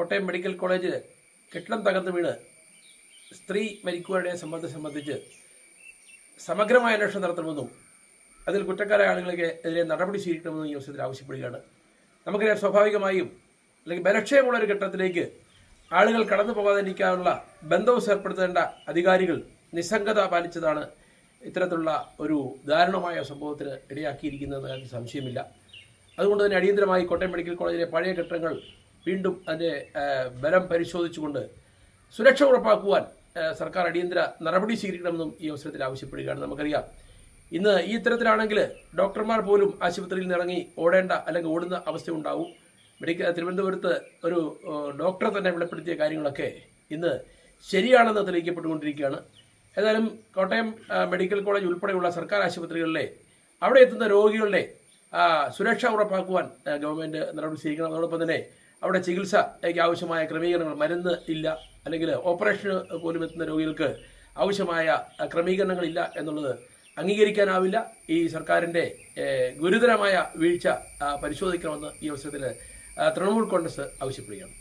Kottayam medical college കെട്ടിടം തകർന്നു വീണ് സ്ത്രീ മരിക്കുവാനെ സംബന്ധം സംബന്ധിച്ച് സമഗ്രമായ അന്വേഷണം നടത്തണമെന്നും അതിൽ കുറ്റക്കാരായ ആളുകൾക്ക് എതിരെ നടപടി സ്വീകരിക്കണമെന്നും ഈ അവസരത്തിൽ ആവശ്യപ്പെടുകയാണ്. നമുക്കറിയാം സ്വാഭാവികമായും അല്ലെങ്കിൽ ബലക്ഷയമുള്ള ഒരു ഘട്ടത്തിലേക്ക് ആളുകൾ കടന്നു പോകാതിരിക്കാനുള്ള ബന്ധവും ഏർപ്പെടുത്തേണ്ട അധികാരികൾ നിസ്സംഗത പാലിച്ചതാണ് ഇത്തരത്തിലുള്ള ഒരു ദാരുണമായ സംഭവത്തിന് ഇടയാക്കിയിരിക്കുന്നത് കാര്യത്തിൽ സംശയമില്ല. അതുകൊണ്ട് തന്നെ അടിയന്തരമായി കോട്ടയം മെഡിക്കൽ കോളേജിലെ പഴയ കെട്ടിടങ്ങൾ വീണ്ടും അതിന്റെ ബലം പരിശോധിച്ചുകൊണ്ട് സുരക്ഷ ഉറപ്പാക്കുവാൻ സർക്കാർ അടിയന്തര നടപടി സ്വീകരിക്കണമെന്നും ഈ അവസരത്തിൽ ആവശ്യപ്പെടുകയാണ്. നമുക്കറിയാം ഇന്ന് ഈ ഇത്തരത്തിലാണെങ്കിൽ ഡോക്ടർമാർ പോലും ആശുപത്രിയിൽ നിന്ന് ഇറങ്ങി ഓടേണ്ട അല്ലെങ്കിൽ ഓടുന്ന അവസ്ഥ ഉണ്ടാവും മെഡിക്കൽ തിരുവനന്തപുരത്ത് ഒരു ഡോക്ടർ തന്നെ വെളിപ്പെടുത്തിയ കാര്യങ്ങളൊക്കെ ഇന്ന് ശരിയാണെന്ന് തെളിയിക്കപ്പെട്ടുകൊണ്ടിരിക്കുകയാണ്. ഏതായാലും കോട്ടയം മെഡിക്കൽ കോളേജ് ഉൾപ്പെടെയുള്ള സർക്കാർ ആശുപത്രികളിലെ അവിടെ എത്തുന്ന രോഗികളുടെ സുരക്ഷ ഉറപ്പാക്കുവാൻ ഗവൺമെന്റ് നടപടി സ്വീകരിക്കണം. അതോടൊപ്പം തന്നെ അവിടെ ചികിത്സയ്ക്ക് ആവശ്യമായ ക്രമീകരണങ്ങൾ മരുന്ന് ഇല്ല. അല്ലെങ്കിൽ ഓപ്പറേഷന് പോലും എത്തുന്ന രോഗികൾക്ക് ആവശ്യമായ ക്രമീകരണങ്ങളില്ല എന്നുള്ളത് അംഗീകരിക്കാനാവില്ല. ഈ സർക്കാരിന്റെ ഗുരുതരമായ വീഴ്ച പരിശോധിക്കണമെന്ന് ഈ അവസരത്തിൽ തൃണമൂൽ കോൺഗ്രസ് ആവശ്യപ്പെടുകയാണ്.